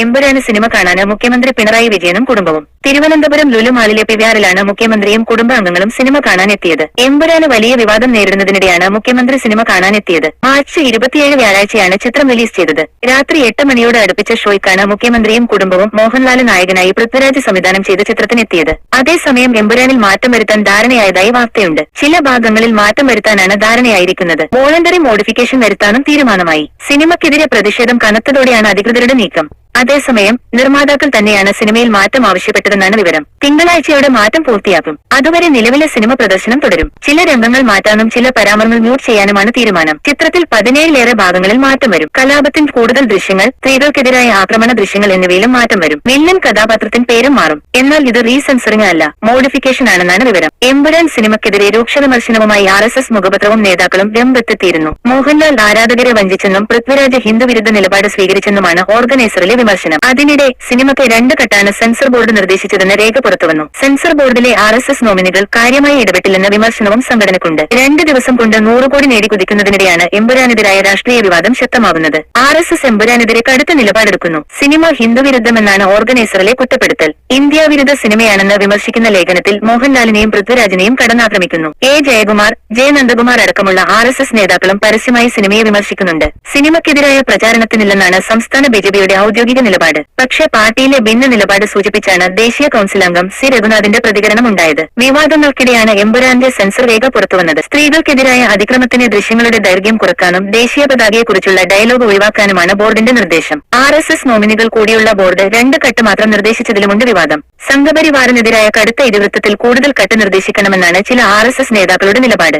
Empuraan cinema കാണാന് മുഖ്യമന്ത്രി പിണറായി വിജയനും കുടുംബവും. തിരുവനന്തപുരം ലുലു മാളിലെ പിവിയാറിലാണ് മുഖ്യമന്ത്രിയും കുടുംബാംഗങ്ങളും സിനിമ കാണാനെത്തിയത്. എമ്പുരാന് വലിയ വിവാദം നേരിടുന്നതിനിടെയാണ് മുഖ്യമന്ത്രി സിനിമ കാണാനെത്തിയത്. മാർച്ച് ഇരുപത്തിയേഴ് വ്യാഴാഴ്ചയാണ് ചിത്രം റിലീസ് ചെയ്തത്. രാത്രി എട്ട് മണിയോട് അടുപ്പിച്ച ഷോയ്ക്കാണ് മുഖ്യമന്ത്രിയും കുടുംബവും മോഹൻലാൽ നായകനായി പൃഥ്വിരാജ് സംവിധാനം ചെയ്ത ചിത്രത്തിനെത്തിയത്. അതേസമയം എമ്പുരാനിൽ മാറ്റം വരുത്താൻ ധാരണയായതായി വാർത്തയുണ്ട്. ചില ഭാഗങ്ങളിൽ മാറ്റം വരുത്താനാണ് ധാരണയായിരിക്കുന്നത്. വോളണ്ടറി മോഡിഫിക്കേഷൻ വരുത്താനും തീരുമാനമായി. സിനിമയ്ക്കെതിരെ പ്രതിഷേധം കനത്തതോടെയാണ് അധികൃതരുടെ നീക്കം. അതേസമയം നിർമ്മാതാക്കൾ തന്നെയാണ് സിനിമയിൽ മാറ്റം ആവശ്യപ്പെട്ടതെന്നാണ് വിവരം. തിങ്കളാഴ്ചയോടെ മാറ്റം പൂർത്തിയാക്കും. അതുവരെ നിലവിലെ സിനിമ പ്രദർശനം തുടരും. ചില രംഗങ്ങൾ മാറ്റാനും ചില പരാമർശങ്ങൾ മ്യൂട്ട് ചെയ്യാനുമാണ് തീരുമാനം. ചിത്രത്തിൽ പതിനേഴിലേറെ ഭാഗങ്ങളിൽ മാറ്റം വരും. കലാപത്തിൽ കൂടുതൽ ദൃശ്യങ്ങൾ സ്ത്രീകൾക്കെതിരായ ആക്രമണ ദൃശ്യങ്ങൾ എന്നിവയിലും മാറ്റം വരും. വില്ലൻ കഥാപാത്രത്തിന് പേരും മാറും. എന്നാൽ ഇത് റീസെൻസറിംഗ് അല്ല മോഡിഫിക്കേഷൻ ആണെന്നാണ് വിവരം. എമ്പുരാൻ സിനിമയ്ക്കെതിരെ രൂക്ഷ വിമർശനവുമായി ആർ എസ് എസ് മുഖപത്രവും നേതാക്കളും രംഗത്തെത്തിയിരുന്നു. മോഹൻലാൽ ആരാധകരെ വഞ്ചിച്ചെന്നും പൃഥ്വിരാജ് ഹിന്ദുവിരുദ്ധ നിലപാട് സ്വീകരിച്ചെന്നുമാണ് ഓർഗനൈസറിലെ വിമർശനം. അതിനിടെ സിനിമയ്ക്ക് രണ്ട് ഘട്ടാണ് സെൻസർ ബോർഡ് നിർദ്ദേശിച്ചതെന്ന് രേഖ പുറത്തുവന്നു. സെൻസർ ബോർഡിലെ ആർ എസ് എസ് നോമിനികൾ കാര്യമായി ഇടപെട്ടില്ലെന്ന വിമർശനവും സംഘടനക്കുണ്ട് രണ്ട് ദിവസം കൊണ്ട് നൂറ് കോടി നേടി കുതിക്കുന്നതിനിടെയാണ് എമ്പുരാനെതിരായ രാഷ്ട്രീയ വിവാദം ശക്തമാവുന്നത്. ആർ എസ് എസ് എമ്പുരാനെതിരെ കടുത്ത നിലപാടെടുക്കുന്നു. സിനിമ ഹിന്ദുവിരുദ്ധമെന്നാണ് ഓർഗനൈസറിലെ കുറ്റപ്പെടുത്തൽ. ഇന്ത്യ വിരുദ്ധ സിനിമയാണെന്ന് വിമർശിക്കുന്ന ലേഖനത്തിൽ മോഹൻലാലിനെയും പൃഥ്വിരാജിനെയും കടന്നാക്രമിക്കുന്നു. എ ജയകുമാർ ജെ നന്ദകുമാർ അടക്കമുള്ള ആർ എസ് എസ് നേതാക്കളും പരസ്യമായി സിനിമയെ വിമർശിക്കുന്നുണ്ട്. സിനിമയ്ക്കെതിരായ പ്രചാരണത്തിനില്ലെന്നാണ് സംസ്ഥാന ബിജെപിയുടെ ഔദ്യോഗിക നിലപാട്. പക്ഷേ പാർട്ടിയിലെ ഭിന്ന നിലപാട് സൂചിപ്പിച്ചാണ് ദേശീയ കൌൺസിൽ അംഗം സി. രഘുനാഥിന്റെ പ്രതികരണം ഉണ്ടായത് വിവാദങ്ങൾക്കിടെയാണ് എമ്പുരാന്റെ സെൻസർ രേഖ പുറത്തുവന്നത്. സ്ത്രീകൾക്കെതിരായ അതിക്രമത്തിന്റെ ദൃശ്യങ്ങളുടെ ദൈർഘ്യം കുറക്കാനും ദേശീയ പതാകയെക്കുറിച്ചുള്ള ഡയലോഗ് ഒഴിവാക്കാനുമാണ് ബോർഡിന്റെ നിർദ്ദേശം. ആർ എസ് എസ് നോമിനികൾ കൂടിയുള്ള ബോർഡ് രണ്ട് കട്ട് മാത്രം നിർദ്ദേശിച്ചതിലുമുണ്ട് വിവാദം. സംഘപരിവാറിനെതിരായ കടുത്ത ഇതിവൃത്തത്തിൽ കൂടുതൽ കട്ട് നിർദ്ദേശിക്കണമെന്നാണ് ചില ആർ നേതാക്കളുടെ നിലപാട്.